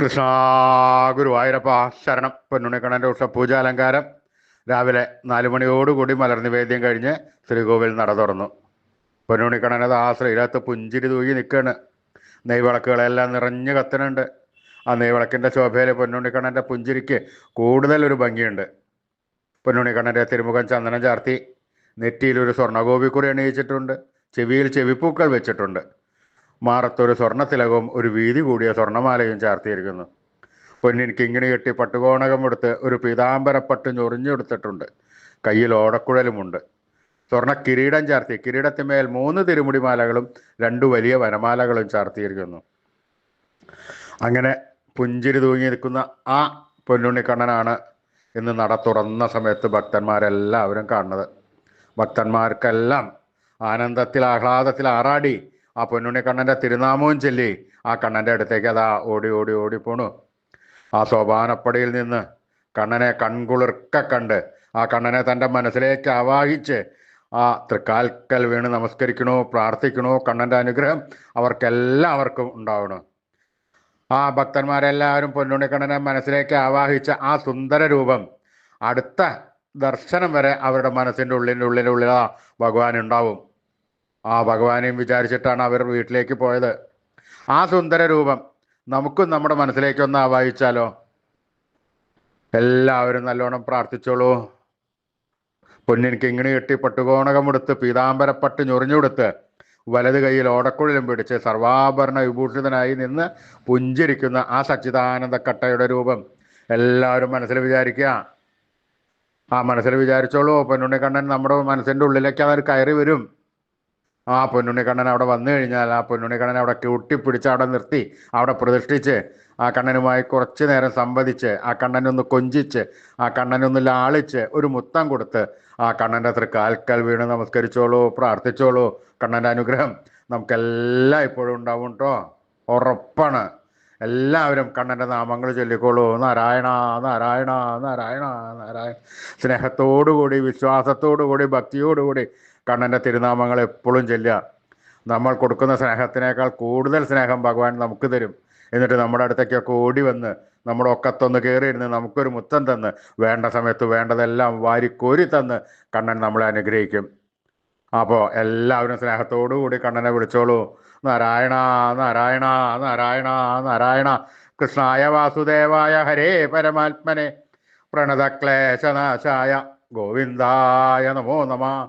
കൃഷ്ണ ഗുരുവായൂരപ്പ ശരണം. ഉഷ പൂജാലങ്കാരം രാവിലെ നാല് മണിയോടുകൂടി മലർ നിവേദ്യം കഴിഞ്ഞ് ശ്രീകോവിൽ നട തുറന്നു. പൊന്നുണിക്കണ്ണനത് ആ ശ്രീരത്ത് പുഞ്ചിരി തൂകി നിൽക്കുകയാണ് നെയ്വിളക്കുകളെല്ലാം നിറഞ്ഞു കത്തുന്നുണ്ട് ആ നെയ്വിളക്കിന്റെ ശോഭയിൽ പൊന്നുണിക്കണ്ണന്റെ പുഞ്ചിരിക്ക് കൂടുതൽ ഒരു ഭംഗിയുണ്ട്. പൊന്നുണിക്കണ്ണന്റെ തിരുമുഖം ചന്ദനം ചാർത്തി. നെറ്റിയിൽ ഒരു സ്വർണഗോപിക്കുറി അണിയിച്ചിട്ടുണ്ട്. ചെവിയിൽ ചെവിപ്പൂക്കൾ വെച്ചിട്ടുണ്ട്. മാറത്തൊരു സ്വർണത്തിലകവും ഒരു വീതി കൂടിയ സ്വർണമാലയും ചാർത്തിയിരിക്കുന്നു. പൊന്നിൻ കിങ്ങിണി കെട്ടി പട്ടുകോണകം എടുത്ത് ഒരു പീതാംബരപ്പട്ട് ഞൊറിഞ്ഞെടുത്തിട്ടുണ്ട്. കയ്യിൽ ഓടക്കുഴലുമുണ്ട്. സ്വർണ കിരീടം ചാർത്തി കിരീടത്തിന്മേൽ മൂന്ന് തിരുമുടിമാലകളും രണ്ടു വലിയ വനമാലകളും ചാർത്തിയിരിക്കുന്നു. അങ്ങനെ പുഞ്ചിരി തൂങ്ങി നിൽക്കുന്ന ആ പൊന്നുണ്ണിക്കണ്ണനാണ് ഇന്ന് നട തുറന്ന സമയത്ത് ഭക്തന്മാരെല്ലാവരും കാണുന്നത്. ഭക്തന്മാർക്കെല്ലാം ആനന്ദത്തിൽ ആഹ്ലാദത്തിൽ ആറാടി ആ പൊന്നുണ്ണിക്കണ്ണന്റെ തിരുനാമവും ചൊല്ലി ആ കണ്ണന്റെ അടുത്തേക്ക് അതാ ഓടി ഓടി ഓടി പോണു. ആ സോപാനപ്പടിയിൽ നിന്ന് കണ്ണനെ കൺകുളിർക്ക കണ്ട് ആ കണ്ണനെ തന്റെ മനസ്സിലേക്ക് ആവാഹിച്ച് ആ തൃക്കാൽക്കൽ വീണ് നമസ്കരിക്കണോ പ്രാർത്ഥിക്കണോ കണ്ണന്റെ അനുഗ്രഹം അവർക്കെല്ലാവർക്കും ഉണ്ടാവണം. ആ ഭക്തന്മാരെല്ലാവരും പൊന്നുണ്ണിക്കണ്ണനെ മനസ്സിലേക്ക് ആവാഹിച്ച ആ സുന്ദര രൂപം അടുത്ത ദർശനം വരെ അവരുടെ മനസ്സിന്റെ ഉള്ളിന്റെ ഉള്ളിന്റെ ഉള്ളിൽ ഭഗവാൻ ഉണ്ടാവും. ആ ഭഗവാനെയും വിചാരിച്ചിട്ടാണ് അവർ വീട്ടിലേക്ക് പോയത്. ആ സുന്ദര രൂപം നമുക്കും നമ്മുടെ മനസ്സിലേക്ക് ഒന്ന് ആവാഹിച്ചാലോ? എല്ലാവരും നല്ലോണം പ്രാർത്ഥിച്ചോളൂ. പൊന്നിൻ കിങ്ങിണി കെട്ടി പട്ടുകോണകമെടുത്ത് പീതാംബരപ്പട്ട് ഞൊറിഞ്ഞുകൊടുത്ത് വലത് കൈയിൽ ഓടക്കുഴലും പിടിച്ച് സർവാഭരണ വിഭൂഷിതനായി നിന്ന് പുഞ്ചിരിക്കുന്ന ആ സച്ചിദാനന്ദ കട്ടയുടെ രൂപം എല്ലാവരും മനസ്സിൽ വിചാരിക്കുക. ആ മനസ്സിൽ വിചാരിച്ചോളൂ പൊന്നുണ്ണിക്കണ്ണൻ നമ്മുടെ മനസ്സിന്റെ ഉള്ളിലേക്ക് അവർ കയറി വരും. ആ പൊന്നുണ്ണിക്കണ്ണൻ അവിടെ വന്നു കഴിഞ്ഞാൽ ആ പൊന്നുണ്ണിക്കണ്ണൻ അവിടെ കൂട്ടിപ്പിടിച്ച് അവിടെ നിർത്തി അവിടെ പ്രതിഷ്ഠിച്ച് ആ കണ്ണനുമായി കുറച്ച് നേരം സംവദിച്ച് ആ കണ്ണനൊന്ന് കൊഞ്ചിച്ച് ആ കണ്ണനൊന്ന് ലാളിച്ച് ഒരു മുത്തം കൊടുത്ത് ആ കണ്ണന്റെ അത്ര കാൽക്കൽ വീണ് നമസ്കരിച്ചോളൂ പ്രാർത്ഥിച്ചോളൂ കണ്ണന്റെ അനുഗ്രഹം നമുക്കെല്ലാം ഇപ്പോഴും ഉണ്ടാവും കേട്ടോ ഉറപ്പാണ്. എല്ലാവരും കണ്ണന്റെ നാമങ്ങൾ ചൊല്ലിക്കോളൂ. നാരായണ നാരായണ നാരായണ നാരായണ. സ്നേഹത്തോടുകൂടി വിശ്വാസത്തോടുകൂടി ഭക്തിയോടുകൂടി കണ്ണന്റെ തിരുനാമങ്ങൾ എപ്പോഴും ചെല്ലുക. നമ്മൾ കൊടുക്കുന്ന സ്നേഹത്തിനേക്കാൾ കൂടുതൽ സ്നേഹം ഭഗവാൻ നമുക്ക് തരും. എന്നിട്ട് നമ്മുടെ അടുത്തേക്കൊക്കെ ഓടി വന്ന് നമ്മുടെ ഒക്കത്തൊന്ന് കയറിയിരുന്ന് നമുക്കൊരു മുത്തം തന്ന് വേണ്ട സമയത്ത് വേണ്ടതെല്ലാം വാരിക്കോരി തന്ന് കണ്ണൻ നമ്മളെ അനുഗ്രഹിക്കും. അപ്പോൾ എല്ലാവരും സ്നേഹത്തോടു കൂടി കണ്ണനെ വിളിച്ചോളൂ. നാരായണ നാരായണ നാരായണ നാരായണ. കൃഷ്ണായ വാസുദേവായ ഹരേ പരമാത്മനെ. പ്രണതക്ലേശനാശായ ഗോവിന്ദായ നമോ നമ.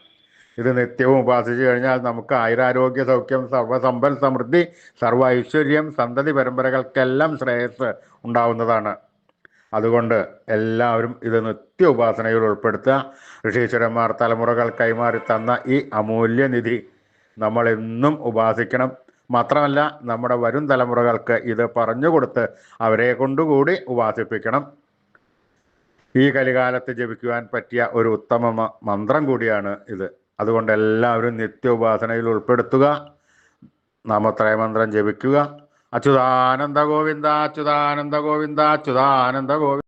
ഇത് നിത്യവും ഉപാസിച്ചു കഴിഞ്ഞാൽ നമുക്ക് ആയുരാരോഗ്യ സൗഖ്യം സർവസമ്പൽ സമൃദ്ധി സർവ ഐശ്വര്യം സന്തതി പരമ്പരകൾക്കെല്ലാം ശ്രേയസ് ഉണ്ടാവുന്നതാണ്. അതുകൊണ്ട് എല്ലാവരും ഇത് നിത്യ ഉപാസനയിൽ ഉൾപ്പെടുത്തുക. ഋഷീശ്വരന്മാർ തലമുറകൾ കൈമാറി തന്ന ഈ അമൂല്യനിധി നമ്മൾ എന്നും ഉപാസിക്കണം. മാത്രമല്ല നമ്മുടെ വരും തലമുറകൾക്ക് ഇത് പറഞ്ഞു കൊടുത്ത് അവരെ കൊണ്ടുകൂടി ഉപാസിപ്പിക്കണം. ഈ കലികാലത്ത് ജപിക്കുവാൻ പറ്റിയ ഒരു ഉത്തമ മന്ത്രം കൂടിയാണ് ഇത്. അതുകൊണ്ട് എല്ലാവരും നിത്യ ഉപാസനയിൽ ഉൾപ്പെടുത്തുക. നാമത്രയമന്ത്രം ജപിക്കുക. അച്യുതാനന്ദ ഗോവിന്ദ അച്യുതാനന്ദ ഗോവിന്ദ അച്യുതാനന്ദ ഗോവിന്ദ.